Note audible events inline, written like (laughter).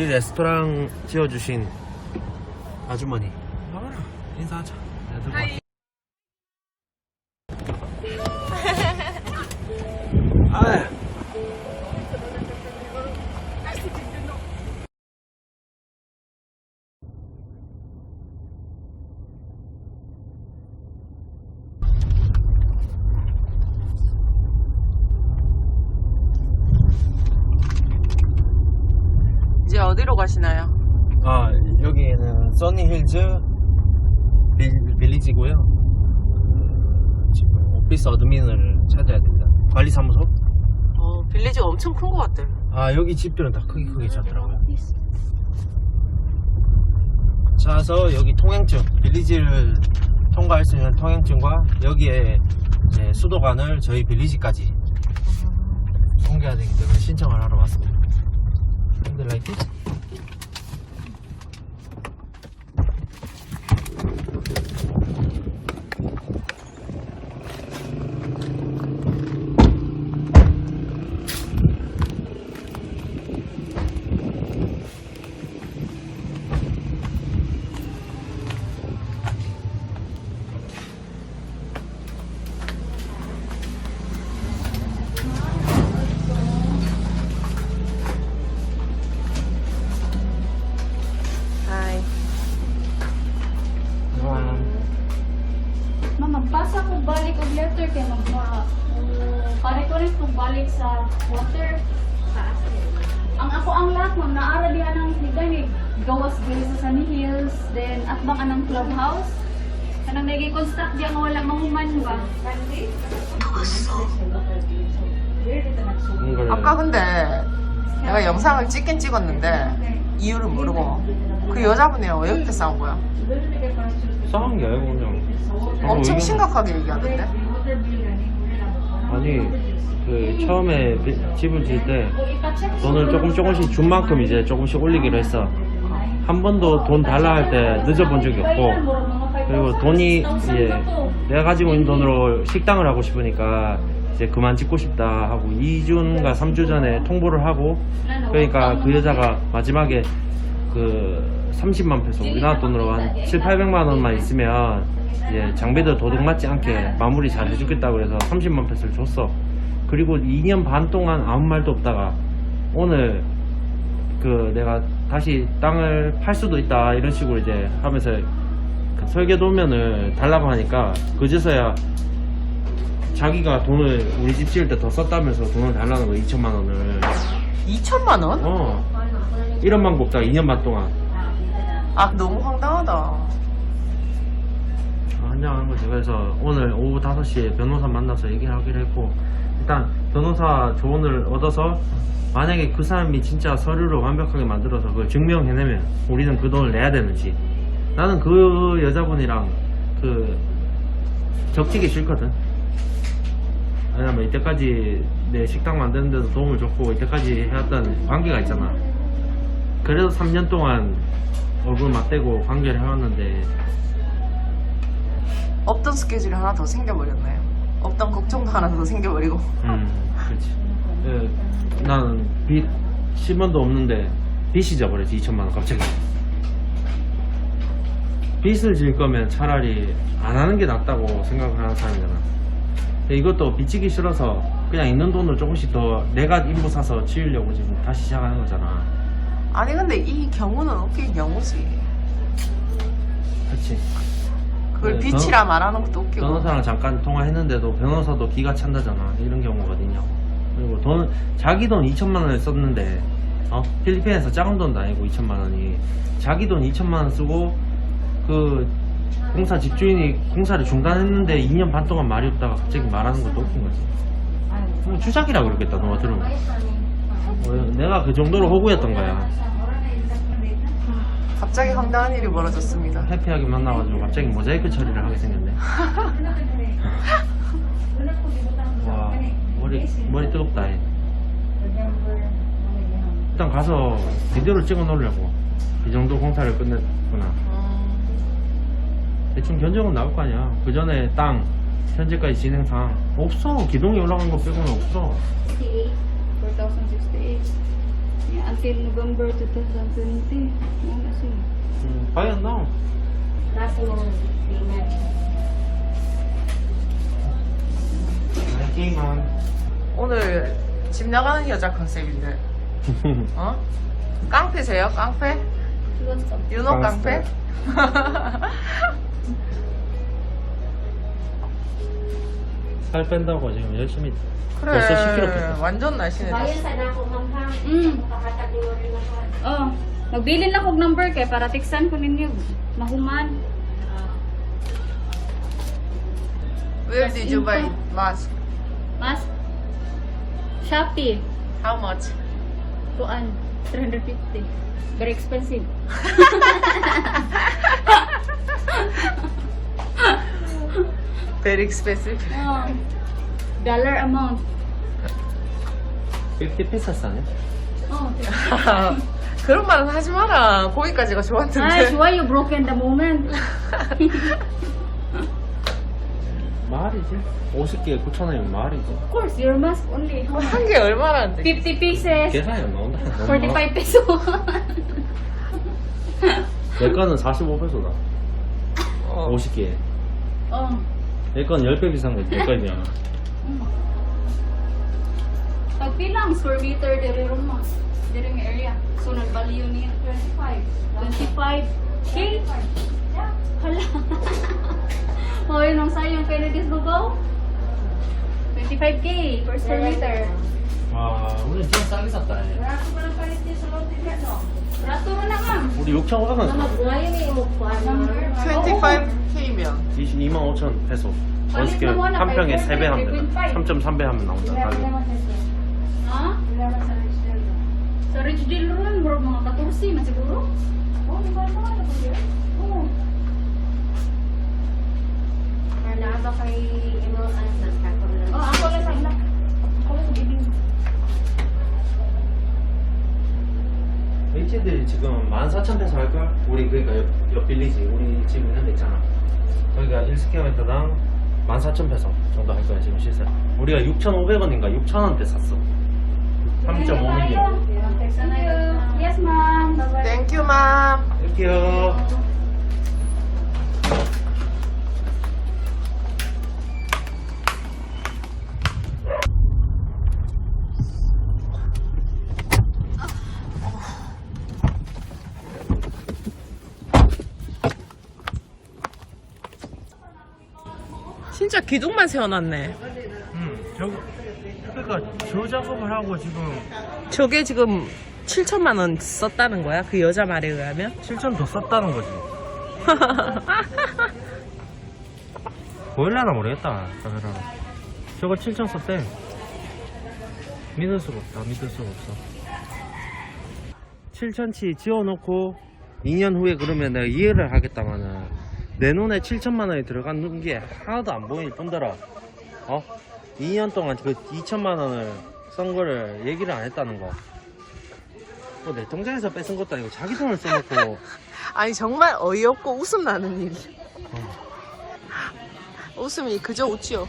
우리 레스토랑 지어주신 아주머니. 인사하자. 들고 가시나요? 아 여기는 써니힐즈 빌, 빌리지고요. 음, 지금 오피스 어드민을 찾아야 됩니다. 관리사무소? 어, 빌리지가 엄청 큰 것 같아. 아 여기 집들은 다 크게 크게 잡더라고요. 자서 여기 통행증 빌리지를 통과할 수 있는 통행증과 여기에 이제 수도관을 저희 빌리지까지 통계해야 되기 때문에 신청을 하러 왔습니다. Hi. Water. Ang ako ang lahat ma'am naara diha nang gani gawas dili sa Sunny Hills then atbang anang clubhouse. Kanang naging construct diya nga wala mahuman ba? 아까 근데 내가 영상을 찍긴 찍었는데 이유를 모르고 그 여자분이랑 왜 그렇게 싸운 거야? 싸운 게 아니고 그냥 엄청 심각하게 얘기하던데? 아니 그 처음에 비- 집을 지을 때 돈을 조금 조금씩 준 만큼 이제 조금씩 올리기로 했어. 한 번도 돈 달라 할 때 늦어본 적이 없고 그리고 돈이 이제 내가 가지고 있는 돈으로 식당을 하고 싶으니까 이제 그만 짓고 싶다 하고 2주인가 3주 전에 통보를 하고 그러니까 그 여자가 마지막에 그 30만 페소 우리나라 돈으로 한 7, 800만 원만 있으면 이제 장비들 도둑 맞지 않게 마무리 잘 해주겠다고 그래서 30만 페소를 줬어 그리고 2년 반 동안 아무 말도 없다가 오늘 그 내가 다시 땅을 팔 수도 있다 이런 식으로 이제 하면서 그 설계 도면을 달라고 하니까 그제서야 자기가 돈을 우리 집 지을 때 더 썼다면서 돈을 달라는 거 2천만 원을 2천만 원? 어 이런 방법 없다 2년 반 동안 아 너무 황당하다. 환장하는 거지 그래서 오늘 오후 5시에 변호사 만나서 얘기를 하기로 했고 일단 변호사 조언을 얻어서 만약에 그 사람이 진짜 서류를 완벽하게 만들어서 그걸 증명해내면 우리는 그 돈을 내야 되는지. 나는 그 여자분이랑 그 적지기 싫거든. 왜냐면 이때까지 내 식당 만드는 데도 도움을 줬고 이때까지 해왔던 관계가 있잖아. 그래도 3년 동안 얼굴 맞대고 관계를 해왔는데 없던 스케줄이 하나 더 생겨버렸네요. 없던 걱정도 하나 더 생겨버리고. 음, 그렇지. 예, 나는 빚 10원도 없는데 빚이 져버렸지 2천만 원 갑자기. 빚을 질 거면 차라리 안 하는 게 낫다고 생각을 하는 사람이잖아. 근데 이것도 빚지기 싫어서 그냥 있는 돈을 조금씩 더 내가 인부 사서 치우려고 지금 다시 시작하는 거잖아. 아니 근데 이 경우는 웃긴 경우지. 그렇지. 그걸 네, 빛이라 말하는 것도 웃기고. 변호사랑 잠깐 통화했는데도 변호사도 기가 찬다잖아. 이런 경우거든요. 그리고 돈 자기 돈 2천만 원을 썼는데 어? 필리핀에서 작은 돈도 아니고 2천만 원이. 자기 돈 2천만 원 쓰고 그 공사 집주인이 공사를 중단했는데 2년 반 동안 말이 없다가 갑자기 말하는 것도 웃긴 거지. 뭐 주작이라 그러겠다 너가 들으면. 어, 내가 그 정도로 호구였던 거야 갑자기 황당한 일이 벌어졌습니다. 해피하게 만나가지고 갑자기 모자이크 처리를 하게 생겼네. (laughs) 와 머리 머리 뜨겁다 얘. 일단 가서 비디오를 찍어 놓으려고. 이 정도 공사를 끝냈구나. 음, 대충 견적은 나올 거 아니야. 그 전에 땅 현재까지 진행 상황 없어. 기둥이 올라간 거 빼고는 없어. 4,068. Yeah, until November 2020. Ano na siya? 음, 과연 너. 파이팅만. 오늘 집 나가는 여자 컨셉인데. (laughs) 어? 깡패세요? 깡패? 유노 깡패? (laughs) 살 뺀다고 지금 열심히 그래. 벌써 10kg 뺐다. 완전 날씬해. Mm. Oh, magbilin na kog number kay para tiksan ko ninyo. Mahuman. Where did you buy mask? Mas Shopee. How much? Kuan 350. Very expensive. (laughs) Very expensive. Oh. Dollar amount. 50 피사 Oh. 그런 말은 하지 마라. 거기까지가 좋았는데. Why you broken the moment? 말이지. 50개에 9,000원이면 말이지. Of course, your mask only. 한 개 얼마라는데? 50 pieces. 계산이 안 나온다. 45 peso. 내 거는 45배소다. 어. 50개에. oh. 내 거는 10배 비싼 거지. 내 거면. Pag pilang square meter diri roma, diri nga area. So nag-value niya 25. 25 K. Hala. Hoy, nung sayang pwede dis lugaw? 25k per square meter. 와, 우리 진짜 싸게 샀다. Rato na ma'am. 우리 6,500원 샀다. 25K면 22만 5천 페소. 원스케 한 평에 3배 하면 된다. 3.3배 하면 나온다. 가격. Ha? Sa Ridge Deal ron, bro, mga 14 man siguro. Oh, di ba naman na po Oh. Oh, ako lang sa ila. Ako lang sa bibing. H들이 지금 14,000페소 할걸? 우리 그러니까 옆, 옆 빌리지. 우리 지금 있는 데 있잖아. 거기가 1스퀘어미터당 14,000페소 정도 할 거야, 지금 시세. 우리가 6,500원인가 6,000원대 샀어. 3.5mm. Thank you. Yes, ma'am. Bye-bye. Thank you, ma'am. 땡큐. 진짜 기둥만 세워놨네. 음, 저, 그러니까 저 작업을 하고 지금 저게 지금 7천만 원 썼다는 거야? 그 여자 말에 의하면? 7천 더 썼다는 거지. (laughs) 보일라나 모르겠다, 카메라로. 저거 7천 썼대. 믿을 수가 없다, 믿을 수가 없어. 7천치 지어놓고 2년 후에 그러면 내가 이해를 하겠다마는 내 눈에 7천만 원이 들어간 게 하나도 안 보일 뿐더러 어? 2년 동안 그 2천만 원을 쓴 거를 얘기를 안 했다는 거. 뭐 내 통장에서 뺏은 것도 아니고 자기 돈을 써놓고 (laughs) 아니 정말 어이없고 웃음 나는 일. 웃음이 그저 웃지요.